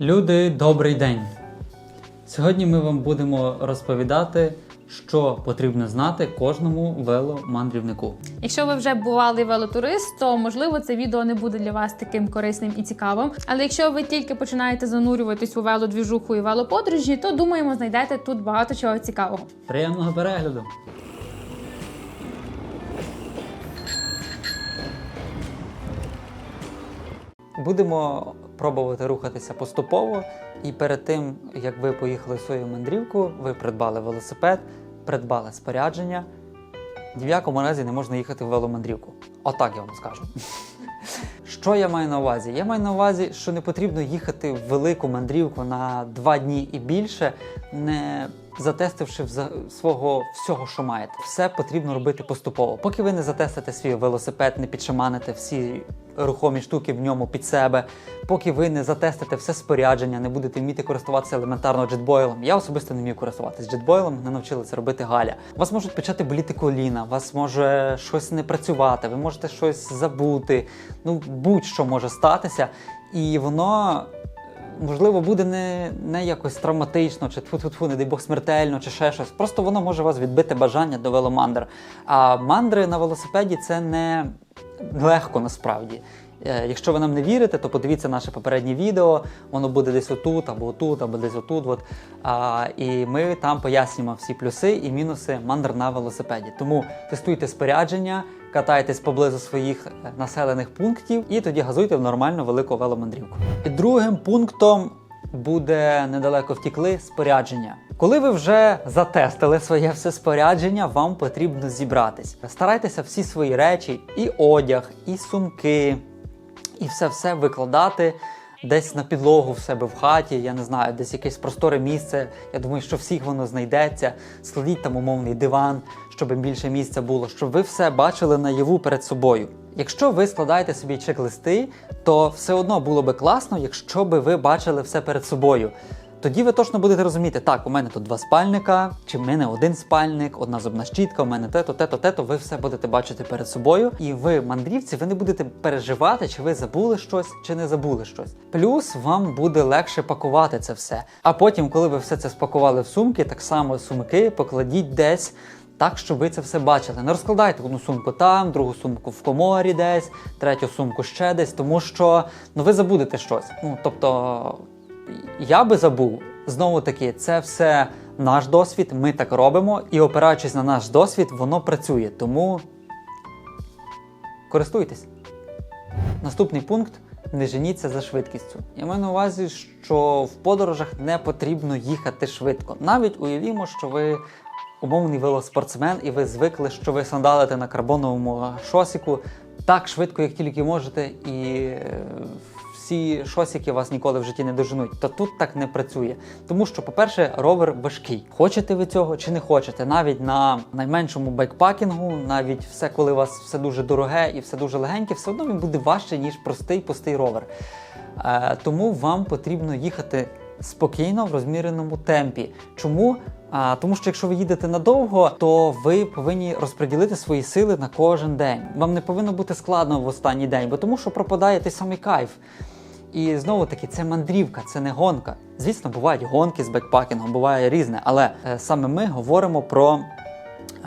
Люди, добрий день! Сьогодні ми вам будемо розповідати, що потрібно знати кожному веломандрівнику. Якщо ви вже бували велотурист, то можливо це відео не буде для вас таким корисним і цікавим. Але якщо ви тільки починаєте занурюватись у велодвіжуху і велоподорожі, то думаємо, знайдете тут багато чого цікавого. Приємного перегляду! Будемо пробувати рухатися поступово, і перед тим як ви поїхали в свою мандрівку, ви придбали велосипед, придбали спорядження. Ні в якому разі не можна їхати в веломандрівку. Отак я вам скажу. Що я маю на увазі? Я маю на увазі, що не потрібно їхати в велику мандрівку на два дні і більше, не затестивши свого всього, що маєте. Все потрібно робити поступово. Поки ви не затестите свій велосипед, не підшаманите всі рухомі штуки в ньому під себе, поки ви не затестите все спорядження, не будете вміти користуватися елементарно джетбойлом. Я особисто не вмію користуватися джетбойлом, не навчили це робити Галя. Вас можуть почати боліти коліна, вас може щось не працювати, ви можете щось забути. Ну, будь-що може статися, і воно. Можливо, буде не, не якось травматично, чи тфу-тфу-тфу, не дай Бог смертельно, чи ще щось. Просто воно може вас відбити бажання до веломандр. А мандри на велосипеді це не легко насправді. Е, Якщо ви нам не вірите, то подивіться наше попереднє відео, воно буде десь отут, або отут, або десь отут. От. А, і ми там пояснюємо всі плюси і мінуси мандр на велосипеді. Тому тестуйте спорядження, катайтесь поблизу своїх е, населених пунктів і тоді газуйте в нормальну велику веломандрівку. І другим пунктом буде недалеко втікли спорядження. Коли ви вже затестили своє все спорядження, вам потрібно зібратись. Старайтеся всі свої речі, і одяг, і сумки, і все-все викладати десь на підлогу в себе в хаті, я не знаю, десь якесь просторе місце. Я думаю, що всіх воно знайдеться. Складіть там умовний диван, щоб більше місця було, щоб ви все бачили наяву перед собою. Якщо ви складаєте собі чек-листи, то все одно було би класно, якщо би ви бачили все перед собою. Тоді ви точно будете розуміти, так, у мене тут два спальника, чи в мене один спальник, одна зубна щітка, у мене те-то, те-то, те-то. Ви все будете бачити перед собою. І ви, мандрівці, ви не будете переживати, чи ви забули щось, чи не забули щось. Плюс вам буде легше пакувати це все. А потім, коли ви все це спакували в сумки, так само сумки покладіть десь. Так, щоб ви це все бачили. Не розкладайте одну сумку там, другу сумку в коморі десь, третю сумку ще десь, тому що ну ви забудете щось. Ну тобто я би забув знову таки, це все наш досвід. Ми так робимо, і опираючись на наш досвід, воно працює. Тому користуйтесь. Наступний пункт. Не женіться за швидкістю. Я маю на увазі, що в подорожах не потрібно їхати швидко. Навіть уявімо, що ви умовний велоспортсмен, і ви звикли, що ви сандалите на карбоновому шосіку так швидко, як тільки можете, і е, всі шосики вас ніколи в житті не доженуть. То тут так не працює. Тому що, по-перше, ровер важкий. Хочете ви цього чи не хочете? Навіть на найменшому байкпакінгу, навіть все, коли у вас все дуже дороге і все дуже легеньке, все одно він буде важче, ніж простий пустий ровер. Е, тому вам потрібно їхати спокійно в розміреному темпі. Чому? А, тому що якщо ви їдете надовго, то ви повинні розподілити свої сили на кожен день. Вам не повинно бути складно в останній день, бо тому що пропадає той самий кайф. І знову таки, це мандрівка, це не гонка. Звісно, бувають гонки з бекпакінгом, буває різне, але е, саме ми говоримо про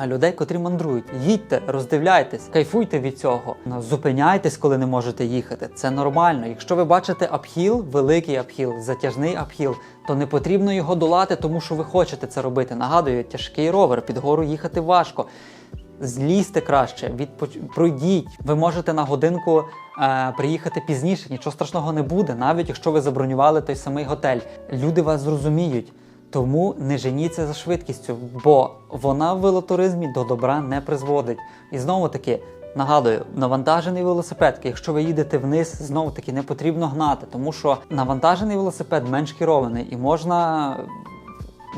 людей, котрі мандрують. Їдьте, роздивляйтесь, кайфуйте від цього. Ну, Зупиняйтесь, коли не можете їхати. Це нормально. Якщо ви бачите апхіл, великий апхіл, затяжний апхіл, то не потрібно його долати, тому що ви хочете це робити. Нагадую, тяжкий ровер, під гору їхати важко. Злізьте краще, відпоч... пройдіть. Ви можете на годинку е, приїхати пізніше, нічого страшного не буде, навіть якщо ви забронювали той самий готель. Люди вас зрозуміють. Тому не женіться за швидкістю, бо вона в велотуризмі до добра не призводить. І знову таки нагадую, навантажений велосипед, якщо ви їдете вниз, знову таки не потрібно гнати, тому що навантажений велосипед менш керований і можна.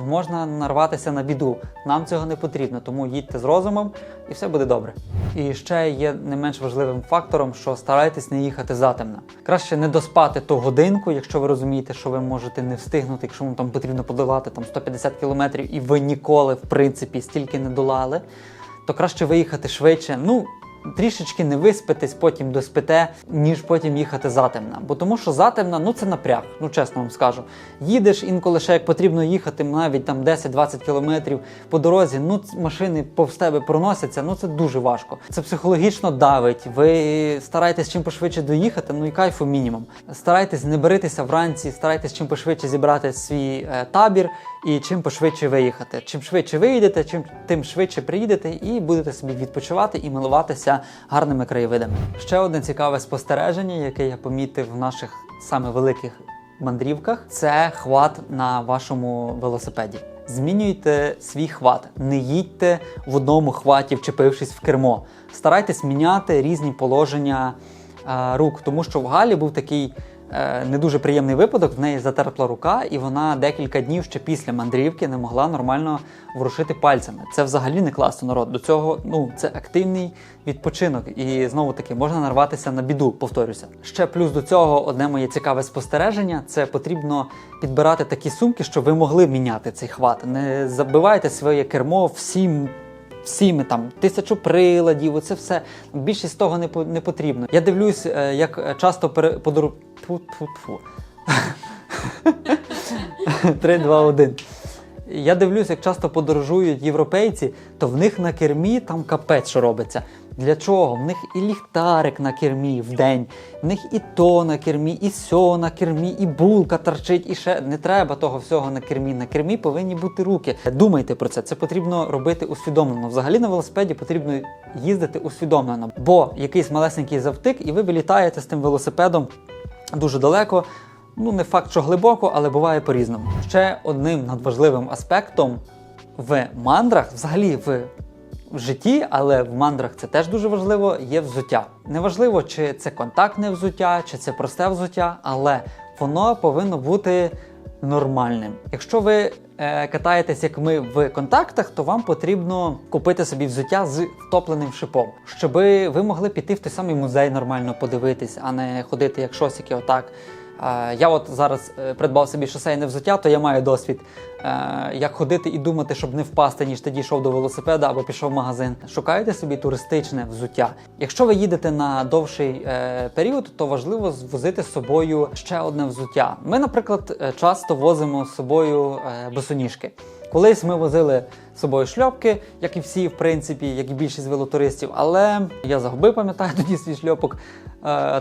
Можна нарватися на біду. Нам цього не потрібно, тому їдьте з розумом і все буде добре. І ще є не менш важливим фактором, що старайтесь не їхати затемно. Краще не доспати ту годинку, якщо ви розумієте, що ви можете не встигнути, якщо вам там потрібно подолати там 150 кілометрів, і ви ніколи, в принципі, стільки не долали, то краще виїхати швидше. Ну, трішечки не виспитесь, потім доспите, ніж потім їхати затемна. Бо тому що затемна, ну це напряг, ну чесно вам скажу. Їдеш інколи ще як потрібно їхати, навіть там 10-20 кілометрів по дорозі. Ну машини повз тебе проносяться. Ну це дуже важко. Це психологічно давить. Ви стараєтесь чим пошвидше доїхати, ну і кайфу мінімум. Старайтесь не беритися вранці, старайтесь чим пошвидше зібрати свій е, табір і чим пошвидше виїхати. Чим швидше виїдете, чим тим швидше приїдете і будете собі відпочивати і милуватися гарними краєвидами. Ще одне цікаве спостереження, яке я помітив в наших саме великих мандрівках, це хват на вашому велосипеді. Змінюйте свій хват, не їдьте в одному хваті, вчепившись в кермо. Старайтесь міняти різні положення е, рук, тому що в Галі був такий не дуже приємний випадок. В неї затерпла рука, і вона декілька днів ще після мандрівки не могла нормально ворушити пальцями. Це взагалі не класно народ. До цього ну це активний відпочинок, і знову таки можна нарватися на біду. Повторюся. Ще плюс до цього одне моє цікаве спостереження: це потрібно підбирати такі сумки, щоб ви могли міняти цей хват. Не забивайте своє кермо всім всіми там тисячу приладів, оце все. Більшість того не, по- не потрібно. Я дивлюсь, е, як часто пере... подару. Тьфу-тьфу-тьфу. 3, 2, 1. Я дивлюсь, як часто подорожують європейці, то в них на кермі там капець, що робиться. Для чого? В них і ліхтарик на кермі в день, в них і то на кермі, і сьо на кермі, і булка торчить, і ще не треба того всього на кермі. На кермі повинні бути руки. Думайте про це. Це потрібно робити усвідомлено. Взагалі на велосипеді потрібно їздити усвідомлено, бо якийсь малесенький завтик, і ви вилітаєте з тим велосипедом дуже далеко. Ну, не факт, що глибоко, але буває по-різному. Ще одним надважливим аспектом в мандрах, взагалі в, в житті, але в мандрах це теж дуже важливо, є взуття. Неважливо, чи це контактне взуття, чи це просте взуття, але воно повинно бути нормальним. Якщо ви е, катаєтесь, як ми в контактах, то вам потрібно купити собі взуття з втопленим шипом, щоб ви могли піти в той самий музей нормально подивитись, а не ходити як шосики отак. Я от зараз е, придбав собі шосейне взуття, то я маю досвід, е, як ходити і думати, щоб не впасти, ніж тоді йшов до велосипеда або пішов в магазин. Шукайте собі туристичне взуття. Якщо ви їдете на довший е, період, то важливо возити з собою ще одне взуття. Ми, наприклад, часто возимо з собою босоніжки. Колись ми возили з собою шльопки, як і всі, в принципі, як і більшість велотуристів, але я загубив, пам'ятаю тоді свій шльопок,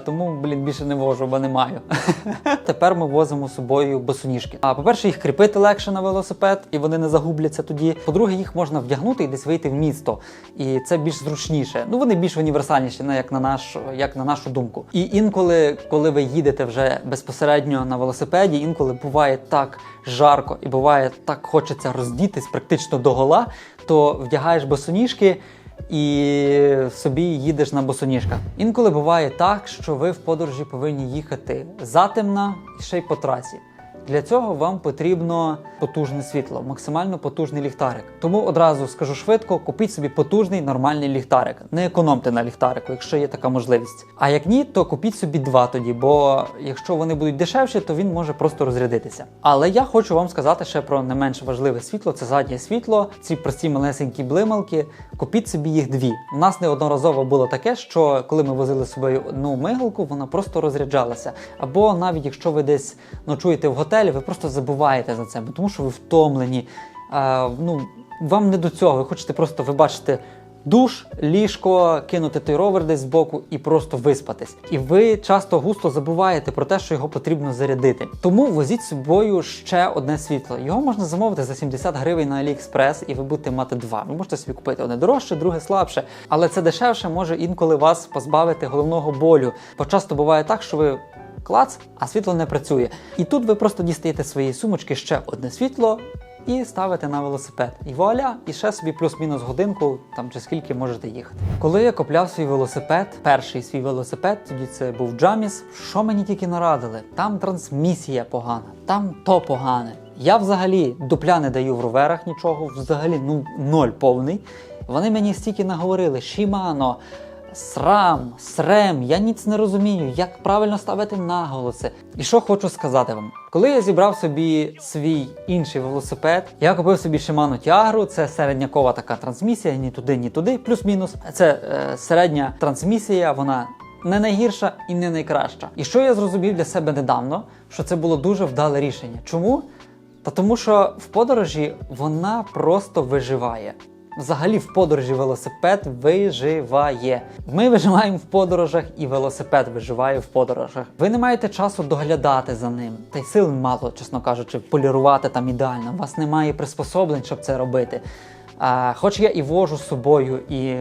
тому, блін, більше не вожу, бо не маю. Тепер ми возимо з собою босоніжки. А по-перше, їх кріпити легше на велосипед, і вони не загубляться тоді. По-друге, їх можна вдягнути і десь вийти в місто. І це більш зручніше. Ну вони більш універсальніші, як на наш, як на нашу думку. І інколи, коли ви їдете вже безпосередньо на велосипеді, інколи буває так жарко і буває так хочеться роздітись практично до гола, то вдягаєш босоніжки і собі їдеш на босоніжках. Інколи буває так, що ви в подорожі повинні їхати затемна ще й по трасі. Для цього вам потрібно потужне світло, максимально потужний ліхтарик. Тому одразу скажу швидко: купіть собі потужний нормальний ліхтарик. Не економте на ліхтарику, якщо є така можливість. А як ні, то купіть собі два тоді, бо якщо вони будуть дешевші, то він може просто розрядитися. Але я хочу вам сказати ще про не менш важливе світло це заднє світло, ці прості малесенькі блималки. Купіть собі їх дві. У нас неодноразово було таке, що коли ми возили з собою одну мигалку, вона просто розряджалася. Або навіть якщо ви десь ночуєте в готелі, ви просто забуваєте за це, тому що ви втомлені. А, ну, вам не до цього. Ви хочете просто ви бачите душ, ліжко, кинути той ровер десь збоку і просто виспатись. І ви часто густо забуваєте про те, що його потрібно зарядити. Тому возіть з собою ще одне світло. Його можна замовити за 70 гривень на AliExpress, і ви будете мати два. Ви можете собі купити одне дорожче, друге слабше. Але це дешевше може інколи вас позбавити головного болю. Бо часто буває так, що ви. Клац, а світло не працює. І тут ви просто дістаєте з своєї сумочки ще одне світло і ставите на велосипед. І вуаля, і ще собі плюс-мінус годинку, там чи скільки можете їхати. Коли я купляв свій велосипед, перший свій велосипед, тоді це був Джаміс. Що мені тільки нарадили? Там трансмісія погана, там то погане. Я взагалі дупля не даю в роверах нічого, взагалі ну ноль повний. Вони мені стільки наговорили: Shimano, срам, срем, я ніц не розумію, як правильно ставити наголоси. І що хочу сказати вам. Коли я зібрав собі свій інший велосипед, я купив собі Shimano Tiagro, це середнякова така трансмісія, ні туди, ні туди, плюс-мінус. Це е, середня трансмісія, вона не найгірша і не найкраща. І що я зрозумів для себе недавно, що це було дуже вдале рішення. Чому? Та тому що в подорожі вона просто виживає. Взагалі в подорожі велосипед виживає. Ми виживаємо в подорожах, і велосипед виживає в подорожах. Ви не маєте часу доглядати за ним, та й сил мало, чесно кажучи, полірувати там ідеально. У вас немає приспособлень, щоб це робити. А, хоч я і вожу з собою і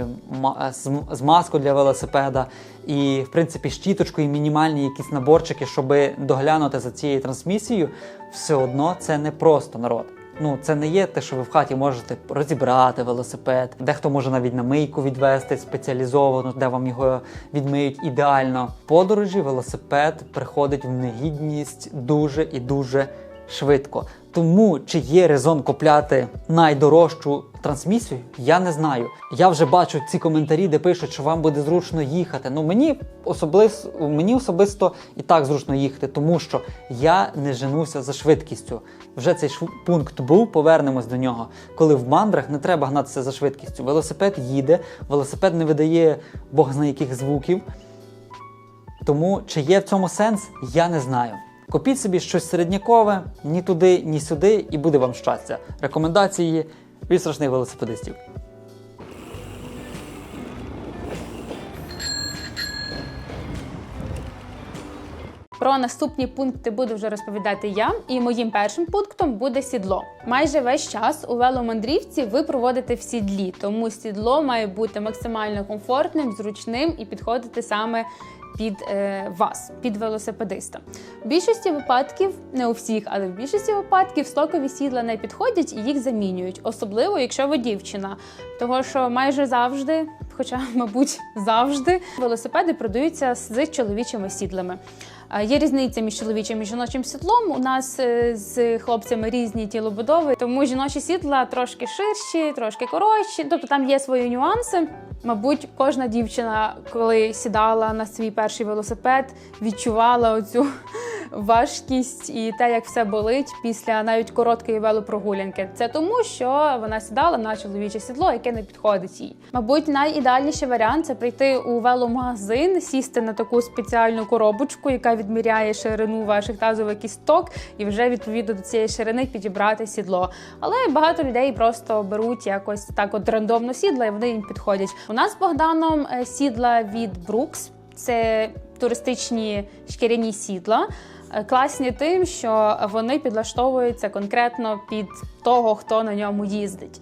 змазку для велосипеда, і в принципі щіточку, і мінімальні якісь наборчики, щоб доглянути за цією трансмісією, все одно це не просто народ. Ну, це не є те, що ви в хаті можете розібрати велосипед. Дехто може навіть на мийку відвести спеціалізовано, де вам його відмиють ідеально. Подорожі велосипед приходить в негідність дуже і дуже швидко. Тому чи є резон купляти найдорожчу трансмісію, я не знаю. Я вже бачу ці коментарі, де пишуть, що вам буде зручно їхати. Ну мені особисто мені особисто і так зручно їхати, тому що я не женуся за швидкістю. Вже цей пункт був, повернемось до нього. Коли в мандрах не треба гнатися за швидкістю. Велосипед їде, велосипед не видає Бог зна яких звуків. Тому чи є в цьому сенс, я не знаю. Купіть собі щось середнякове, ні туди, ні сюди, і буде вам щастя. Рекомендації від страшних велосипедистів. Про наступні пункти буду вже розповідати я. І моїм першим пунктом буде сідло. Майже весь час у веломандрівці ви проводите в сідлі, тому сідло має бути максимально комфортним, зручним і підходити саме під е, вас, під велосипедиста. В більшості випадків, не у всіх, але в більшості випадків стокові сідла не підходять і їх замінюють, особливо якщо ви дівчина. Того що майже завжди, хоча, мабуть, завжди велосипеди продаються з чоловічими сідлами. Є різниця між чоловічим і жіночим сідлом. У нас е, з хлопцями різні тілобудови, тому жіночі сідла трошки ширші, трошки коротші. Тобто там є свої нюанси. Мабуть, кожна дівчина, коли сідала на свій перший велосипед, відчувала оцю важкість і те, як все болить після навіть короткої велопрогулянки. Це тому, що вона сідала на чоловіче сідло, яке не підходить їй. Мабуть, найідеальніший варіант це прийти у веломагазин, сісти на таку спеціальну коробочку, яка відміряє ширину ваших тазових кісток, і вже відповідно до цієї ширини підібрати сідло. Але багато людей просто беруть якось так, от рандомно сідла, і вони їм підходять. У нас з Богданом е, сідла від Brooks. Це туристичні шкіряні сідла. Класні тим, що вони підлаштовуються конкретно під того, хто на ньому їздить.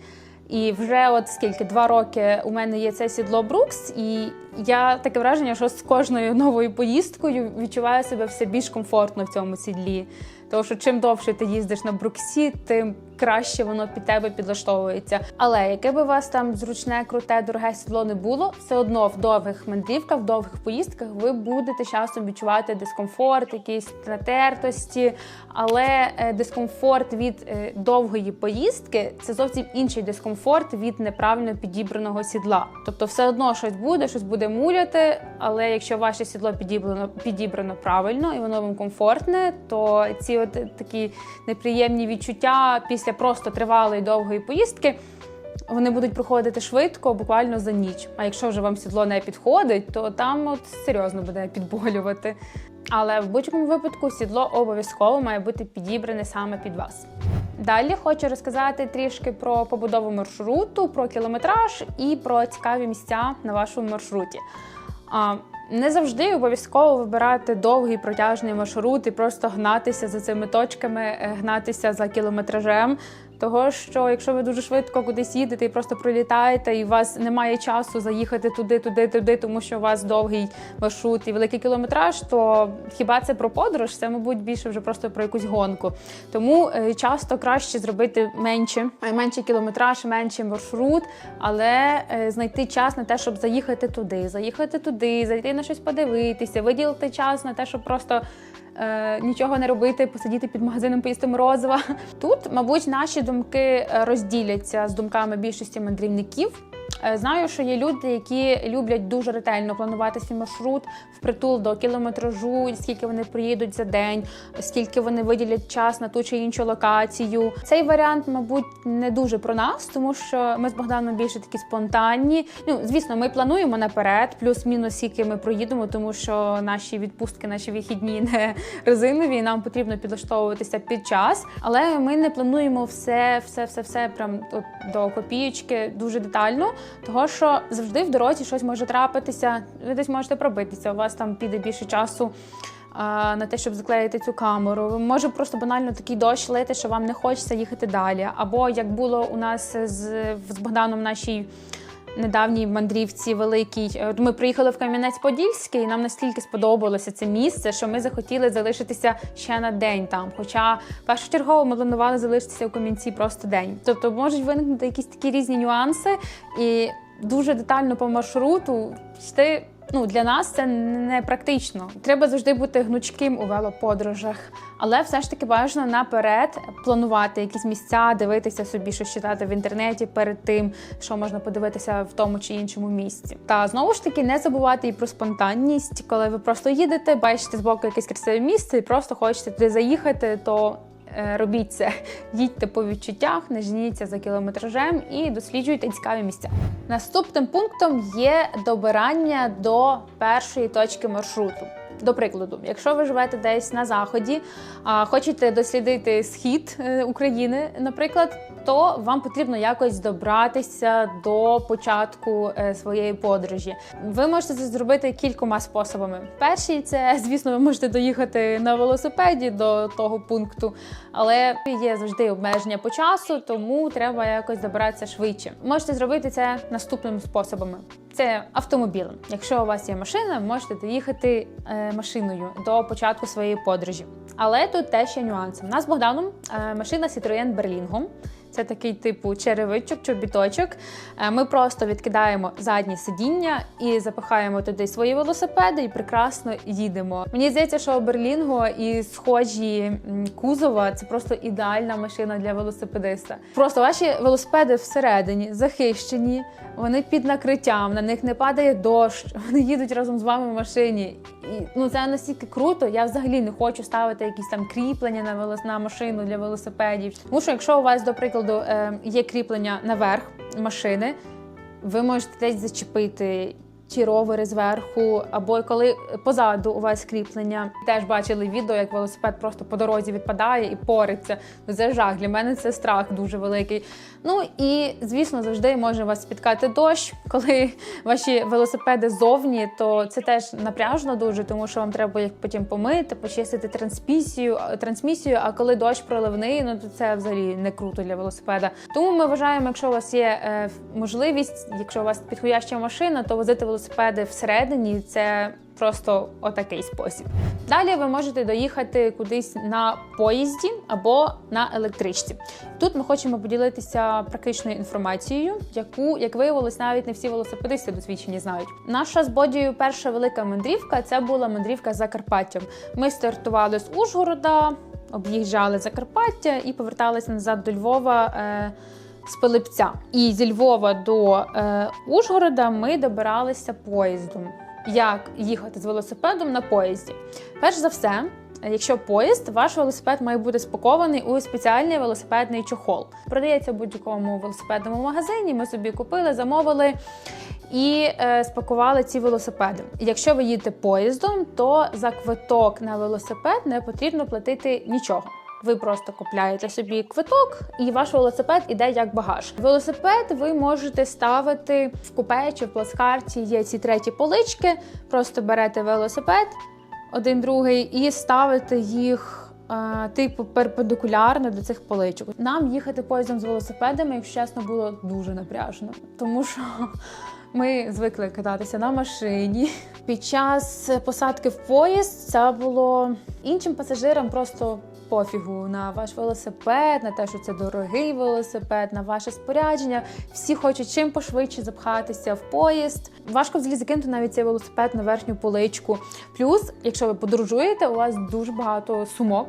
І вже от скільки два роки у мене є це сідло Брукс, і я таке враження, що з кожною новою поїздкою відчуваю себе все більш комфортно в цьому сідлі. Тому що чим довше ти їздиш на бруксі, тим краще воно під тебе підлаштовується. Але яке би у вас там зручне, круте, дороге сідло не було, все одно в довгих мандрівках, в довгих поїздках ви будете часом відчувати дискомфорт, якісь натертості. Але е, дискомфорт від е, довгої поїздки це зовсім інший дискомфорт від неправильно підібраного сідла. Тобто, все одно щось буде, щось буде муляти. Але якщо ваше сідло підібрано підібрано правильно і воно вам комфортне, то ці от такі неприємні відчуття після просто тривалої довгої поїздки. Вони будуть проходити швидко, буквально за ніч. А якщо вже вам сідло не підходить, то там от серйозно буде підболювати. Але в будь-якому випадку сідло обов'язково має бути підібране саме під вас. Далі хочу розказати трішки про побудову маршруту, про кілометраж і про цікаві місця на вашому маршруті. Не завжди обов'язково вибирати довгий протяжний маршрут і просто гнатися за цими точками, е, гнатися за кілометражем. Того, що якщо ви дуже швидко кудись їдете і просто пролітаєте, і у вас немає часу заїхати туди, туди, туди, тому що у вас довгий маршрут і великий кілометраж, то хіба це про подорож? Це, мабуть, більше вже просто про якусь гонку. Тому е, часто краще зробити менше, менший кілометраж, менший маршрут, але е, знайти час на те, щоб заїхати туди, заїхати туди, зайти на щось подивитися, виділити час на те, щоб просто нічого не робити, посидіти під магазином, поїсти морозива. Тут, мабуть, наші думки е, розділяться з думками більшості мандрівників. Е, Знаю, що є люди, які люблять дуже ретельно планувати свій маршрут впритул до кілометражу, скільки вони приїдуть за день, скільки вони виділять час на ту чи іншу локацію. Цей варіант, мабуть, не дуже про нас, тому що ми з Богданом більше такі спонтанні. Ну, звісно, ми плануємо наперед, плюс-мінус, скільки ми проїдемо, тому що наші відпустки, наші вихідні не резинові, і нам потрібно підлаштовуватися під час. Але ми не плануємо все, все, все, все прям от до копієчки дуже детально, того що завжди в дорозі щось може трапитися. Ви десь можете пробитися. У вас там піде більше часу. На те, щоб заклеїти цю камеру, може просто банально такий дощ лити, що вам не хочеться їхати далі. Або як було у нас з, з Богданом в нашій недавній мандрівці великій. Е, Ми приїхали в Кам'янець-Подільський, і нам настільки сподобалося це місце, що ми захотіли залишитися ще на день там. Хоча першочергово ми планували залишитися у Кам'янці просто день. Тобто можуть виникнути якісь такі різні нюанси, і дуже детально по маршруту йти. Ну, для нас це не практично. Треба завжди бути гнучким у велоподорожах, але все ж таки бажано наперед планувати якісь місця, дивитися собі, що читати в інтернеті перед тим, що можна подивитися в тому чи іншому місці. Та знову ж таки не забувати і про спонтанність, коли ви просто їдете, бачите збоку якесь красиве місце і просто хочете туди заїхати, то робіть це. Їдьте по відчуттях, не жніться за кілометражем і досліджуйте цікаві місця. Наступним пунктом є добирання до першої точки маршруту. До прикладу, якщо ви живете десь на заході, а хочете дослідити схід е, України, наприклад, то вам потрібно якось добратися до початку е, своєї подорожі. Ви можете це зробити кількома способами. Перший це, звісно, ви можете доїхати на велосипеді до того пункту, але є завжди обмеження по часу, тому треба якось добиратися швидше. Можете зробити це наступними способами. Це автомобілем. Якщо у вас є машина, можете доїхати е, машиною до початку своєї подорожі. Але тут теж є нюанси. У нас з Богданом е, машина Citroën Berlingo. Це такий типу черевичок, чобіточок. Е, Ми просто відкидаємо заднє сидіння і запихаємо туди свої велосипеди і прекрасно їдемо. Мені здається, що Берлінго і схожі кузова це просто ідеальна машина для велосипедиста. Просто ваші велосипеди всередині захищені, вони під накриттям, на них не падає дощ, вони їдуть разом з вами в машині. Ну це настільки круто. Я взагалі не хочу ставити якісь там кріплення на велос на машину для велосипедів. Тому що якщо у вас, до прикладу, е, є кріплення наверх машини, ви можете десь зачепити. Ті ровери зверху, або коли позаду у вас кріплення. Теж бачили відео, як велосипед просто по дорозі відпадає і пориться. Ну, Це жах. Для мене це страх дуже великий. Ну і звісно, завжди може вас спіткати дощ. Коли ваші велосипеди зовні, то це теж напряжно дуже, тому що вам треба їх потім помити, почистити трансмісію, трансмісію. А коли дощ проливний, ну то це взагалі не круто для велосипеда. Тому ми вважаємо, якщо у вас є е, можливість, якщо у вас підходяща машина, то возити велосипеди всередині це. Просто отакий спосіб. Далі ви можете доїхати кудись на поїзді або на електричці. Тут ми хочемо поділитися практичною інформацією, яку, як виявилось, навіть не всі велосипедисти досвідчені знають. Наша з Бодією перша велика мандрівка це була мандрівка Закарпаттям. Ми стартували з Ужгорода, об'їжджали Закарпаття і поверталися назад до Львова. Е- з Пилипця. І зі Львова до е, Ужгорода ми добиралися поїздом. Як їхати з велосипедом на поїзді? Перш за все, якщо поїзд, ваш велосипед має бути спакований у спеціальний велосипедний чохол. Продається в будь-якому велосипедному магазині. Ми собі купили, замовили. І е, спакували ці велосипеди. Якщо ви їдете поїздом, то за квиток на велосипед не потрібно платити нічого. Ви просто купляєте собі квиток, і ваш велосипед іде як багаж. Велосипед ви можете ставити в купе чи в плацкарті. Є ці треті полички. Просто берете велосипед, один другий, і ставите їх. е, Типу перпендикулярно до цих поличок. Нам їхати поїздом з велосипедами, якщо чесно, було дуже напряжно, тому що ми звикли кататися на машині. Під час посадки в поїзд це було іншим пасажирам просто пофігу на ваш велосипед, на те, що це дорогий велосипед, на ваше спорядження. Всі хочуть чим пошвидше запхатися в поїзд. Важко взагалі закинути навіть цей велосипед на верхню поличку. Плюс, якщо ви подорожуєте, у вас дуже багато сумок.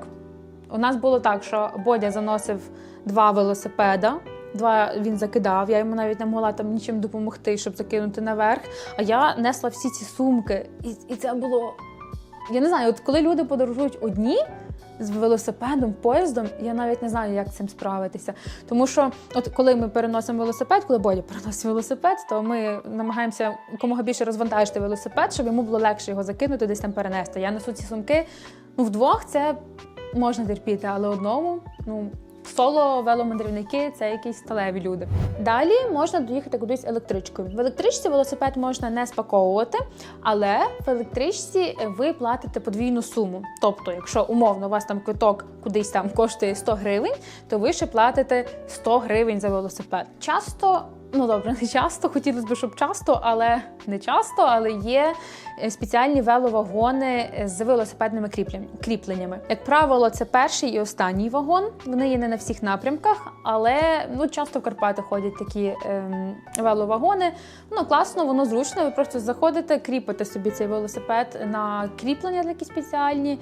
У нас було так, що Бодя заносив два велосипеда Два він закидав. Я йому навіть не могла там нічим допомогти, щоб закинути наверх. А я несла всі ці сумки, і, і це було. Я не знаю, от коли люди подорожують одні з велосипедом, поїздом, я навіть не знаю, як цим справитися. Тому що, от коли ми переносимо велосипед, коли Бодя переносить велосипед, то ми намагаємося якомога більше розвантажити велосипед, щоб йому було легше його закинути, десь там перенести. Я несу ці сумки. Ну, вдвох це можна терпіти, але одному, ну. Соло веломандрівники це якісь сталеві люди. Далі можна доїхати кудись електричкою. В електричці велосипед можна не спаковувати, але в електричці ви платите подвійну суму. Тобто, якщо умовно у вас там квиток кудись там коштує 100 гривень, то ви ще платите 100 гривень за велосипед. Часто. Ну добре, не часто, хотілося б, щоб часто, але не часто. Але є е, спеціальні веловагони з велосипедними кріпленнями. Як правило, це перший і останній вагон. Вони є не на всіх напрямках, але ну часто в Карпати ходять такі ем, веловагони. Ну класно, воно зручно. Ви просто заходите, кріпите собі цей велосипед на кріплення такі спеціальні.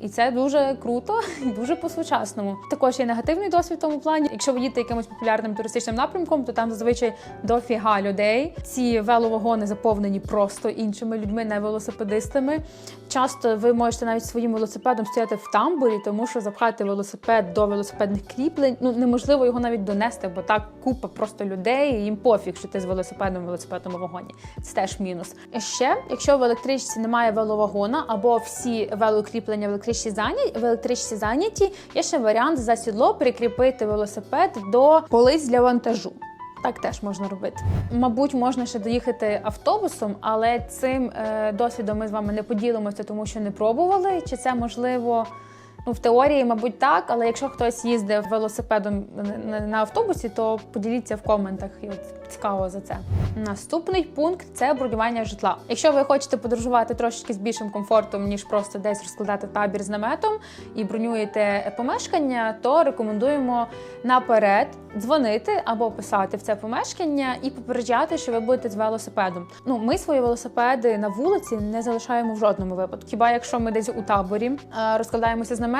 І це дуже круто і дуже по-сучасному. Також є негативний досвід в тому плані. Якщо ви їдете якимось популярним туристичним напрямком, то там зазвичай дофіга людей. Ці веловагони заповнені просто іншими людьми, не велосипедистами. Часто ви можете навіть своїм велосипедом стояти в тамбурі, тому що запхати велосипед до велосипедних кріплень ну неможливо його навіть донести, бо так купа просто людей. і Їм пофіг, що ти з велосипедом в велосипедному вагоні. Це теж мінус. Ще, якщо в електричці немає веловагона або всі велокріплення в електричці в електричці зайняті, є ще варіант за сідло прикріпити велосипед до полиць для вантажу. Так теж можна робити. Мабуть, можна ще доїхати автобусом, але цим е, досвідом ми з вами не поділимося, тому що не пробували. Чи це можливо? Ну, в теорії, мабуть, так, але якщо хтось їздив велосипедом на, автобусі, то поділіться в коментах. І от цікаво за це. Наступний пункт це бронювання житла. Якщо ви хочете подорожувати трошечки з більшим комфортом, ніж просто десь розкладати табір з наметом і бронюєте помешкання, то рекомендуємо наперед дзвонити або писати в це помешкання і попереджати, що ви будете з велосипедом. Ну, ми свої велосипеди на вулиці не залишаємо в жодному випадку. Хіба якщо ми десь у таборі е, розкладаємося з наметом,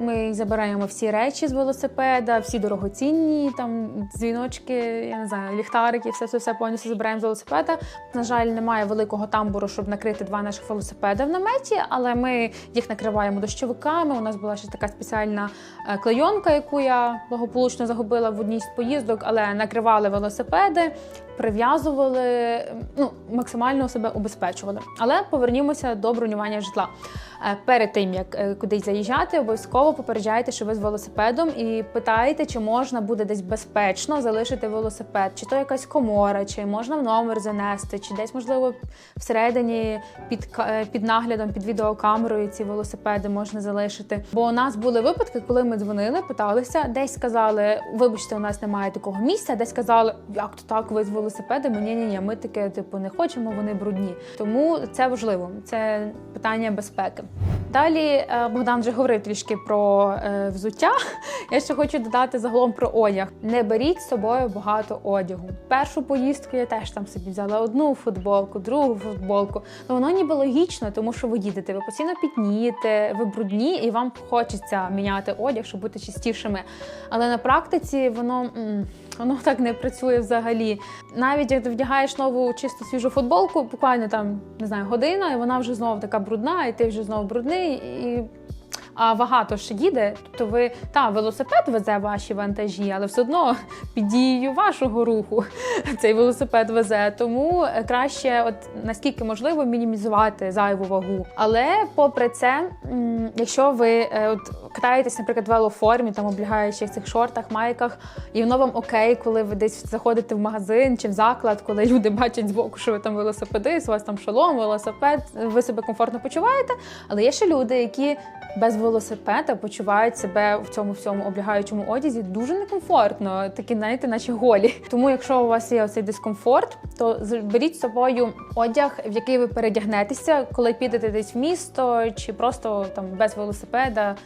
ми забираємо всі речі з велосипеда, всі дорогоцінні там дзвіночки, я не знаю, ліхтарики, все все все повністю забираємо з велосипеда. На жаль, немає великого тамбуру, щоб накрити два наших велосипеда в наметі, але ми їх накриваємо дощовиками. У нас була ще така спеціальна е, клейонка, яку я благополучно загубила в одній з поїздок, але накривали велосипеди, прив'язували, ну максимально себе убезпечували. Але повернімося до бронювання житла. Е, Перед тим як е, кудись заїжджати, обов'язково попереджайте, що ви з велосипедом, і питайте, чи можна буде десь безпечно залишити велосипед, чи то якась комора, чи можна в номер занести, чи десь можливо всередині під е, під наглядом, під відеокамерою ці велосипеди можна залишити. Бо у нас були випадки, коли ми дзвонили, питалися, десь сказали, вибачте, у нас немає такого місця, десь сказали, як то так, ви з велосипедами? Ні, ні, ні, ми таке типу не хочемо, вони брудні. Тому це важливо, це питання безпеки. Далі е, Богдан вже говорив трішки про е, взуття. Я ще хочу додати загалом про одяг. Не беріть з собою багато одягу. Першу поїздку я теж там собі взяла одну футболку, другу футболку. Ну воно ніби логічно, тому що ви їдете, ви постійно пітнієте, ви брудні, і вам хочеться міняти одяг, щоб бути чистішими. Але на практиці воно. м, Воно так не працює взагалі. Навіть як ти вдягаєш нову чисто свіжу футболку, буквально там не знаю, година, і вона вже знову така брудна, і ти вже знову брудний. І... А вага то ж їде, тобто ви та велосипед везе ваші вантажі, але все одно під дією вашого руху цей велосипед везе. Тому е, краще, от наскільки можливо, мінімізувати зайву вагу. Але попри це, якщо ви е, от катаєтесь, наприклад, в велоформі, там облягаючих цих шортах, майках, і воно вам окей, коли ви десь заходите в магазин чи в заклад, коли люди бачать збоку, що ви там велосипедист, у вас там шолом, велосипед, ви себе комфортно почуваєте. Але є ще люди, які без велосипеда почувають себе в цьому всьому облягаючому одязі дуже некомфортно, такі, знаєте, наче голі. Тому, якщо у вас є оцей дискомфорт, то беріть з собою одяг, в який ви передягнетеся, коли підете десь в місто, чи просто там без велосипеда.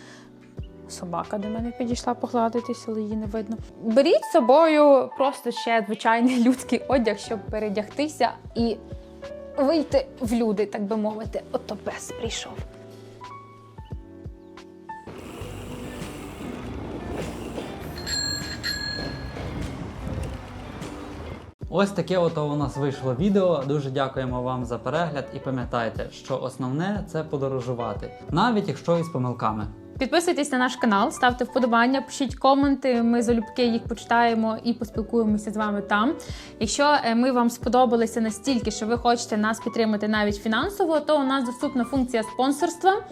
Собака до мене підійшла погладитись, але її не видно. Беріть з собою просто ще звичайний людський одяг, щоб передягтися і вийти в люди, так би мовити. Ото пес прийшов. Ось таке ото у нас вийшло відео. Дуже дякуємо вам за перегляд і пам'ятайте, що основне це подорожувати, навіть якщо із помилками. Підписуйтесь на наш канал, ставте вподобання, пишіть коменти. Ми залюбки їх почитаємо і поспілкуємося з вами там. Якщо е, ми вам сподобалися настільки, що ви хочете нас підтримати навіть фінансово, то у нас доступна функція спонсорства.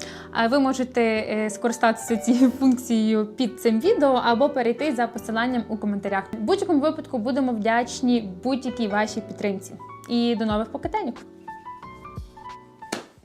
Ви можете е, скористатися цією функцією під цим відео або перейти за посиланням у коментарях. В будь-якому випадку будемо вдячні будь-якій вашій підтримці. І до нових покатанок!